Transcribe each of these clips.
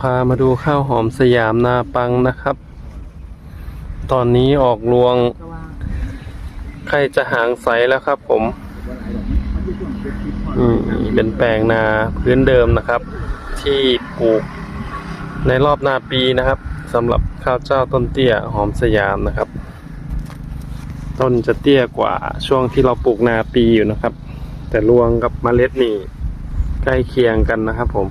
พามาดูข้าวหอมสยามนาปังนะครับ ตอนนี้ออกรวงใกล้จะหางใสแล้วครับผมอืมเป็นแปลงนาพื้นเดิมนะครับ ที่ปลูกในรอบนาปีนะครับสำหรับข้าวเจ้าต้นเตี้ยหอมสยามนะครับ ต้นจะเตี้ยกว่าช่วงที่เราปลูกนาปีอยู่นะครับ แต่รวงกับเมล็ดนี่ใกล้เคียงกันนะครับผม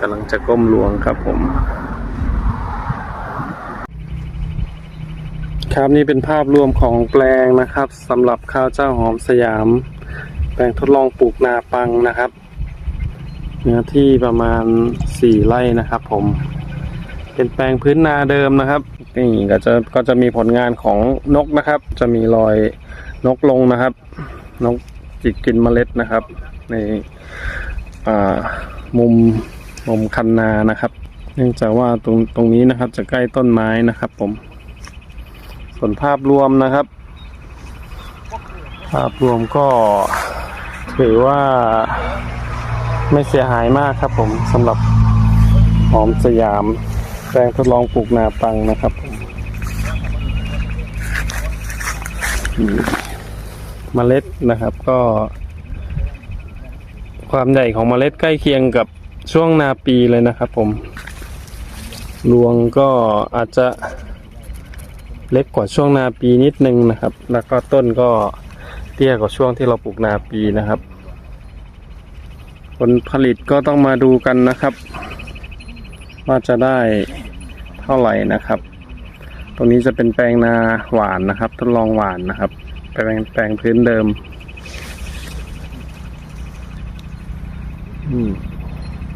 กำลังจะก้มรวงครับผม ครับนี่เป็นภาพรวมของแปลงนะครับสำหรับข้าวเจ้าหอมสยาม แปลงทดลองปลูกนาปังนะครับเนื้อที่ประมาณสี่ไร่นะครับผม เป็นแปลงพื้นนาเดิมนะครับนี่ก็จะก็จะมีผลงานของนกนะครับ จะมีรอยนกลงนะครับ นกจิกกินเมล็ดนะครับ ในอ่ามุม มุมคันนานะครับ เนื่องจากว่าตรงตรงนี้นะครับ จะใกล้ต้นไม้นะครับผม ส่วนภาพรวมนะครับ ภาพรวมก็ถือว่าไม่เสียหายมากครับผมสำหรับหอมสยามแปลงทดลองปลูกนาปังนะครับมเมล็ดนะครับก็ ความใหญ่ของเมล็ดใกล้เคียงกับ ช่วงนาปีเลยนะครับผมรวงก็อาจจะเล็กกว่าช่วงนาปีนิดนึงนะครับ แล้วก็ต้นก็เตี้ยกว่าช่วงที่เราปลูกนาปีนะครับ ผลผลิตก็ต้องมาดูกันนะครับ ว่าจะได้เท่าไหร่นะครับ ตรงนี้จะเป็นแปลงนาหวานนะครับ ทดลองหวานนะครับแปลงแปลงพื้นเดิม อืม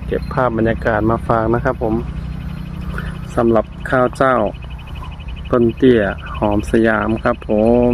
เก็บภาพบรรยากาศมาฝากนะครับผมสำหรับข้าวเจ้าต้นเตี้ยหอมสยามครับผม